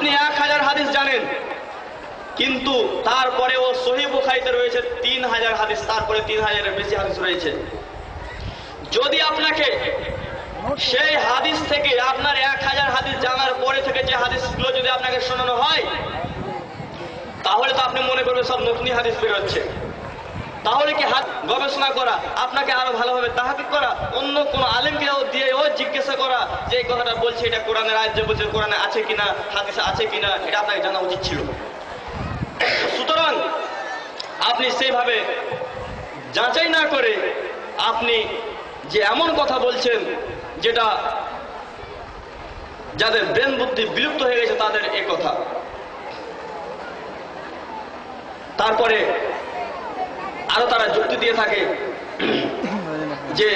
আপনি এক হাজার হাদিস জানেন, কিন্তু তারপরেও সহি বুখারিতে রয়েছে তিন হাজার হাদিস, তারপরে তিন হাজারের বেশি হাদিস রয়েছে। যদি আপনাকে সেই হাদিস থেকে আপনার এক হাজার হাদিস জানার পরে থেকে যে হাদিসগুলো যদি আপনাকে শোনানো হয়, তাহলে তো আপনি মনে করবেন সব নতুন হাদিস বেরোচ্ছে। তাহলে কি হাত গবেষণা করা, আপনাকে আরও ভালোভাবে তাহাকে করা, অন্য কোন আলেমকে ও দিয়ে ও জিজ্ঞাসা করা, যে কথাটা বলছে, এটা কোরআনের রাজ্য বলছে কোরআনে আছে কিনা, হাদিসে আছে কিনা, এটা আপনাকে জানা উচিত ছিল। সুতরাং আপনি সেইভাবে যাচাই না করে আপনি যে এমন কথা বলছেন, যেটা যাদের ব্রেন বুদ্ধি বিলুপ্ত হয়ে গেছে, তাদের এ কথা। তারপরে আরও তারা যুক্তি দিয়ে থাকে যে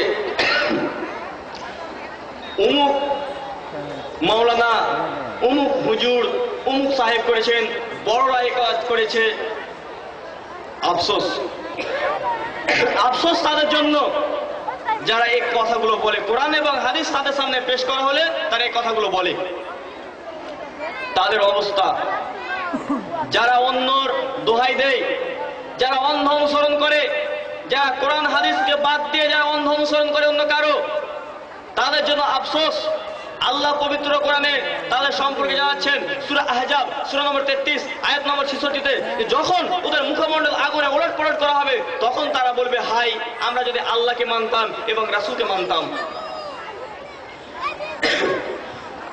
উমুক মাওলানা, উমুক হুজুর, উমুক সাহেব করেছেন বড়রা কাজ করেছে। আফসোস। আফসোস তাদের জন্য। যারা এই কথাগুলো বলে, কোরআন এবং হাদিস তাদের সামনে পেশ করা হলে তারা এই কথাগুলো বলে। তাদের অবস্থা। যারা অন্যর দোহাই দেয়, যারা অন্ধ অনুসরণ করে, যারা কোরআন, হাদিসকে বাদ দিয়ে যারা অন্ধ অনুসরণ করে অন্য কারও তাদের জন্য আফসোস। আল্লাহ পবিত্র কোরআনে তাদের সম্পর্কে জানাচ্ছেন, সুরা আহজাব, সুরা নম্বর তেত্রিশ, আয়াত নম্বর ছেষট্টিতে যখন ওদের মুখমণ্ডল আগুনে ওলট পলট করা হবে, তখন তারা বলবে, হাই, আমরা যদি আল্লাহকে মানতাম এবং রাসুলকে মানতাম।